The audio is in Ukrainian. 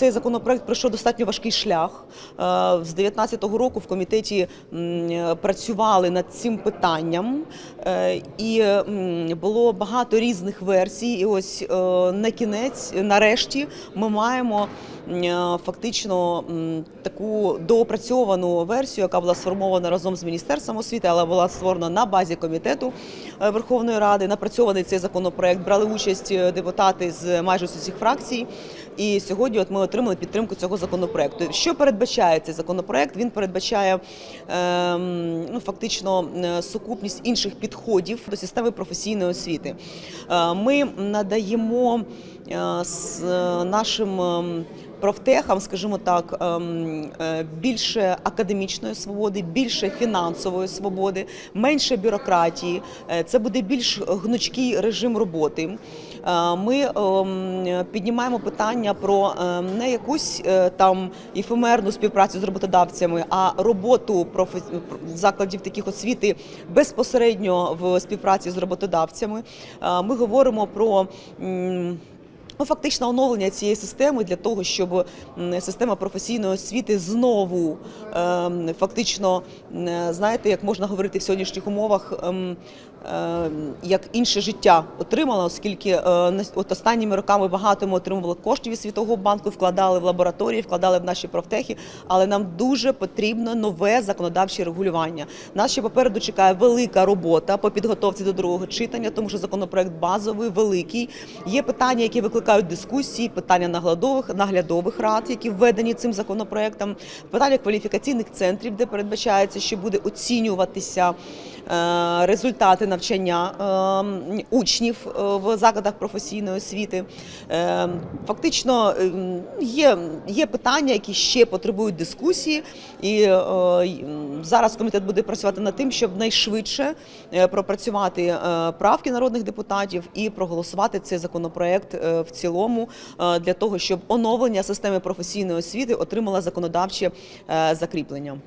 Цей законопроект пройшов достатньо важкий шлях. Е, З 2019 року в комітеті працювали над цим питанням, Е, і було багато різних версій. І ось е, на кінець, нарешті, ми маємо фактично таку доопрацьовану версію, яка була сформована разом з міністерством освіти, але була створена на базі комітету Верховної Ради. Напрацьований цей законопроект брали участь депутати з майже усіх фракцій. І сьогодні от ми отримали підтримку цього законопроекту. Що передбачає цей законопроект? Він передбачає ем, ну, фактично е, сукупність інших підходів до системи професійної освіти. Е, Ми надаємо е, с- е, нашим ем, профтехам, скажімо так, ем, е, більше академічної свободи, більше фінансової свободи, менше бюрократії. Е, Це буде більш гнучкий режим роботи. Е, Ми ем, піднімаємо питання про не якусь е, там ефемерну співпрацю з роботодавцями, а роботу закладів таких освіти безпосередньо в співпраці з роботодавцями. Е, Ми говоримо про. Ну, фактично оновлення цієї системи для того, щоб система професійної освіти знову ем, фактично, знаєте, як можна говорити в сьогоднішніх умовах, ем, ем, як інше життя отримала, оскільки е, от останніми роками багато ми отримували коштів від Світового банку, вкладали в лабораторії, вкладали в наші профтехи, але нам дуже потрібно нове законодавче регулювання. Нас ще попереду чекає велика робота по підготовці до другого читання, тому що законопроект базовий, великий. Є питання, які викликають дискусії, питання наглядових наглядових рад, які введені цим законопроектом, питання кваліфікаційних центрів, де передбачається, що буде оцінюватися е, результати навчання е, учнів е, в закладах професійної освіти. Фактично є, є питання, які ще потребують дискусії, і зараз комітет буде працювати над тим, щоб найшвидше пропрацювати правки народних депутатів і проголосувати цей законопроект в цілому е, для того, щоб оновлення системи професійної освіти отримала законодавче е, закріплення.